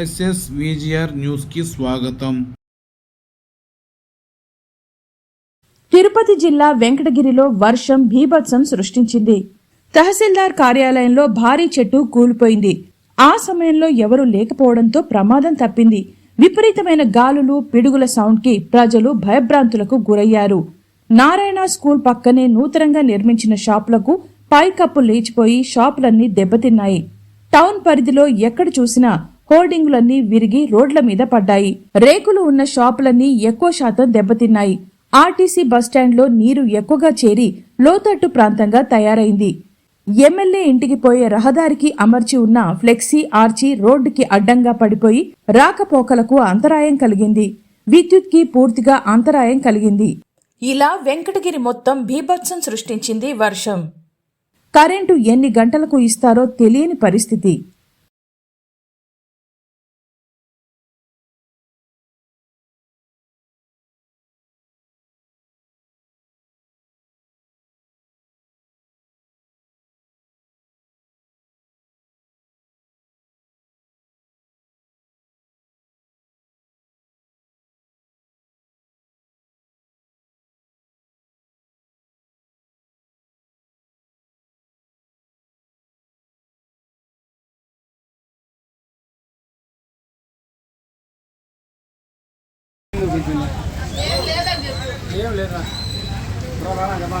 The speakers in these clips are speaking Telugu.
ఎస్ఎస్ విజిఆర్ న్యూస్కి స్వాగతం. తిరుపతి జిల్లా వెంకటగిరిలో వర్షం భీభత్సం సృష్టించింది. తహసీల్దార్ కార్యాలయంలో భారీ చెట్టు కూలిపోయింది. ఆ సమయంలో ఎవరూ లేకపోవడంతో ప్రమాదం తప్పింది. విపరీతమైన గాలులు పిడుగుల సౌండ్కి ప్రజలు భయభ్రాంతులకు గురయ్యారు. నారాయణ స్కూల్ పక్కనే నూతనంగా నిర్మించిన షాపులకు పైకప్పు లేచిపోయి షాపులన్నీ దెబ్బతిన్నాయి. టౌన్ పరిధిలో ఎక్కడ చూసినా హోర్డింగులన్నీ విరిగి రోడ్ల మీద పడ్డాయి. రేకులు ఉన్న షాపులన్నీ ఎక్కువ శాతం దెబ్బతిన్నాయి. ఆర్టీసీ బస్టాండ్లో నీరు ఎక్కువగా చేరి లోతట్టు ప్రాంతంగా తయారైంది. ఎమ్మెల్యే ఇంటికి పోయే రహదారికి అమర్చి ఉన్న ఫ్లెక్సీ ఆర్చి రోడ్డుకి అడ్డంగా పడిపోయి రాకపోకలకు అంతరాయం కలిగింది. విద్యుత్కి పూర్తిగా అంతరాయం కలిగింది. ఇలా వెంకటగిరి మొత్తం భీభత్సం సృష్టించింది వర్షం. కరెంటు ఎన్ని గంటలకు ఇస్తారో తెలియని పరిస్థితి. చూపించింది ఏం లేదా రానా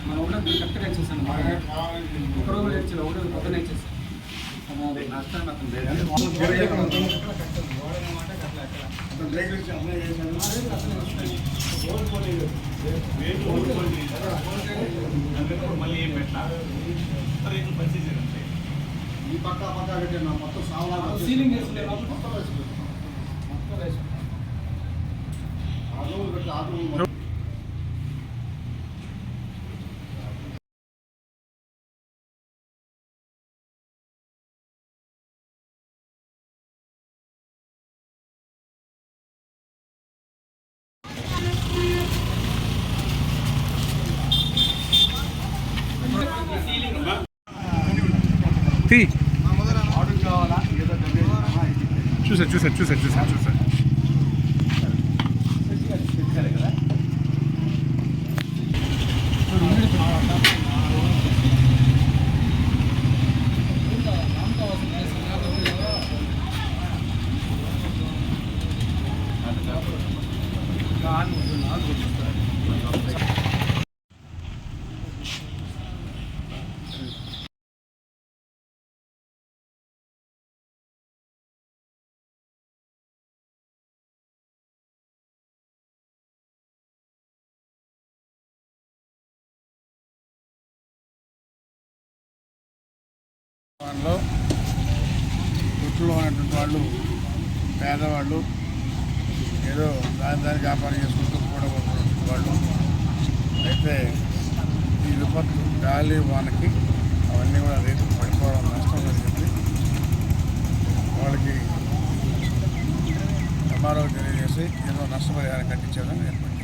మనం ఒకటే కరెక్ట్గా ఇచ్చేసాను ఒకరోజు కూడా ఇచ్చేది ఒకటే పొద్దున ఇచ్చేసాను ఈ పక్క పక్క పెట్టిన మొత్తం సామాన్ సీలింగ్ వేసుకుంటే మొత్తం వేసుకున్నాం. మొత్తం వేసుకున్నాం. ఆ రోజు పెట్టి ఆ రోజు మొత్తం వాళ్ళలో గుట్టులో ఉన్నటువంటి వాళ్ళు పేదవాళ్ళు ఏదో దాని దాని వ్యాపారం చేసుకుంటూ కూడా వాళ్ళు. అయితే ఈ విపత్తు గాలి వానకి అవన్నీ కూడా రైతులు పడిపోవడం నష్టం జరిగింది వాళ్ళకి ఎంఆర్ఓ తెలియజేసి ఏదో నష్టపరిహారం కట్టించేదని ఏర్పడింది.